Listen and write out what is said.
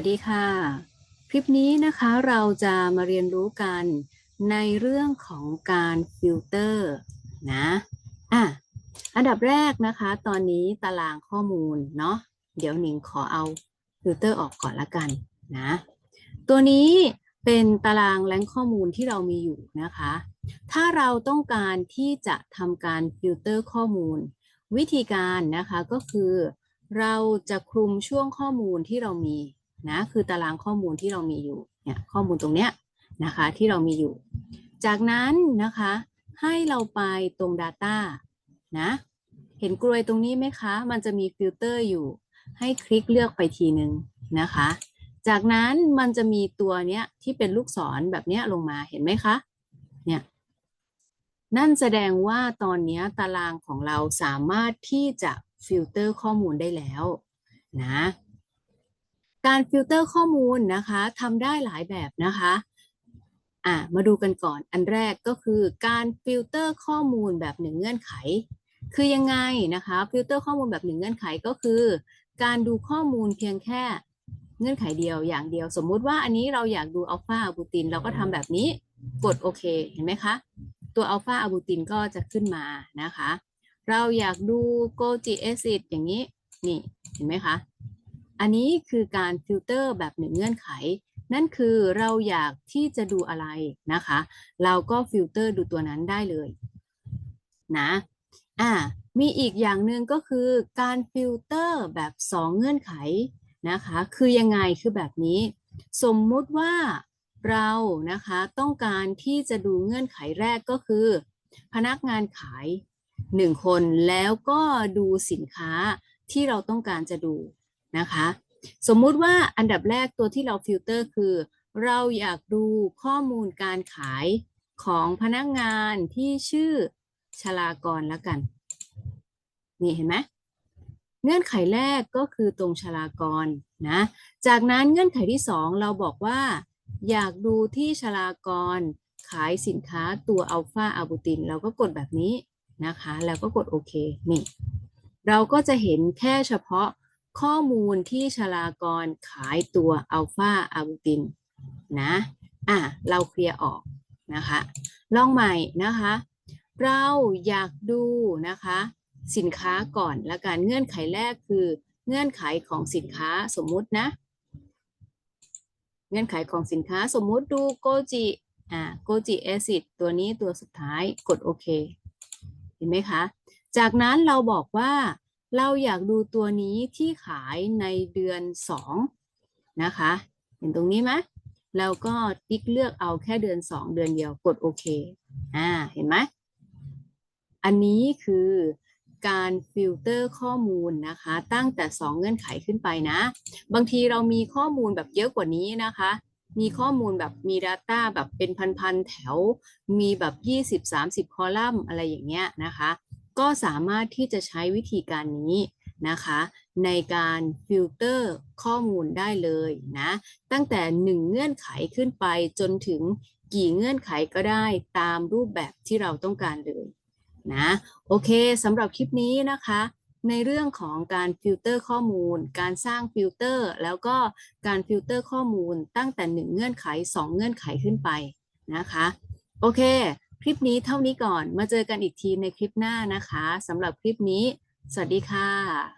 วัสดีค่ะ คลิปนี้นะคะเราจะมาเรียนรู้กันในเรื่องของการฟิลเตอร์นะอะอันดับแรกนะคะ ตอนนี้ตารางข้อมูลเนาะเดี๋ยวหนิงขอเอาฟิลเตอร์ออกก่อนละกันนะตัวนี้เป็นตารางแหล่งข้อมูลที่เรามีอยู่นะคะ ถ้าเราต้องการที่จะทำการฟิลเตอร์ข้อมูล วิธีการนะคะก็คือ เราจะคลุมช่วงข้อมูลที่เรามี นะคือตารางข้อมูลที่เรามีอยู่เนี่ยข้อมูลตรงเนี้ยนะคะที่เรามีอยู่ จากนั้นนะคะให้เราไปตรง Data นะเห็นกลวยตรงนี้ไหมคะ มันจะมีฟิลเตอร์อยู่ ให้คลิกเลือกไปทีหนึ่งนะคะ จากนั้นมันจะมีตัวเนี้ยที่เป็นลูกศรแบบเนี้ยลงมาเห็นไหมคะ เนี่ย นั่นแสดงว่าตอนนี้ตารางของเราสามารถที่จะฟิลเตอร์ข้อมูลได้แล้วนะ การฟิลเตอร์ข้อมูลนะคะทำได้หลายแบบนะคะอะมาดูกันก่อนอันแรกก็คือการฟิลเตอร์ข้อมูลแบบหนึ่งเงื่อนไข คือยังไงนะคะฟิลเตอร์ข้อมูลแบบหนึ่งเงื่อนไขก็คือ การดูข้อมูลเพียงแค่เงื่อนไขเดียวอย่างเดียว สมมุติว่าอันนี้เราอยากดูอัลฟาอะบูตินเราก็ทำแบบนี้กดโอเคเห็นไหมคะ ตัวอัลฟาอะบูตินก็จะขึ้นมานะคะ เราอยากดูโกจิแอซิดอย่างนี้นี่เห็นไหมคะ อันนี้คือการฟิลเตอร์แบบหนึ่งเงื่อนไข นั่นคือเราอยากที่จะดูอะไรนะคะ เราก็ฟิลเตอร์ดูตัวนั้นได้เลยนะอ่ามีอีกอย่างหนึ่งก็คือการฟิลเตอร์แบบ 2 เงื่อนไขนะคะ คือยังไงคือแบบนี้ สมมุติว่าเรานะคะต้องการที่จะดูเงื่อนไขแรกก็คือ พนักงานขาย 1 คนแล้วก็ดูสินค้าที่เราต้องการจะดู นะคะ สมมุติว่าอันดับแรกตัวที่เราฟิลเตอร์คือ เราอยากดูข้อมูลการขายของพนักงานที่ชื่อชลากรแล้วกัน นี่เห็นไหมเงื่อนไขแรกก็คือตรงชลากรนะ จากนั้นเงื่อนไขที่สองเราบอกว่า อยากดูที่ชลากรขายสินค้าตัวอัลฟาอะบูติน เราก็กดแบบนี้นะคะ แล้วก็กดโอเคนี่ เราก็จะเห็นแค่เฉพาะ ข้อมูลที่ชลากรขายตัวอัลฟาอะบูตินนะอะเราเคลียร์ออกนะคะลองใหม่นะคะ เราอยากดูนะคะ สินค้าก่อนและการเงื่อนไขแรกคือ เงื่อนไขของสินค้าสมมุตินะ เงื่อนไขของสินค้าสมมุติดูโกจิอ่าโกจิแอซิดตัวนี้ตัวสุดท้ายกดโอเค เห็นไหมคะ จากนั้นเราบอกว่า เราอยากดูตัวนี้ที่ขายในเดือนสองนะคะ เห็นตรงนี้ไหมเราก็ติ๊กเลือกเอาแค่เดือนสองเดือนเดียวกดโอเคอ่าเห็นไหมอันนี้คือการฟิลเตอร์ข้อมูลนะคะ ตั้งแต่ 2 เงื่อนไขขึ้นไปนะ บางทีเรามีข้อมูลแบบเยอะกว่านี้นะคะ มีข้อมูลแบบมี Data แบบเป็นพันๆแถว มีแบบ 20-30 คอลัมน์อะไรอย่างเงี้ยนะคะ ก็สามารถที่จะใช้วิธีการนี้นะคะ ในการฟิลเตอร์ข้อมูลได้เลยนะ ตั้งแต่ 1 เงื่อนไขขึ้นไปจนถึงกี่เงื่อนไขก็ได้ตามรูปแบบที่เราต้องการเลยนะโอเคสำหรับคลิปนี้นะคะ ในเรื่องของการฟิลเตอร์ข้อมูล การสร้างฟิลเตอร์ แล้วก็การฟิลเตอร์ข้อมูลตั้งแต่ 1 เงื่อนไข 2 เงื่อนไขขึ้นไปนะคะ โอเค คลิปนี้เท่านี้ก่อน มาเจอกันอีกทีในคลิปหน้านะคะสำหรับคลิปนี้ สวัสดีค่ะ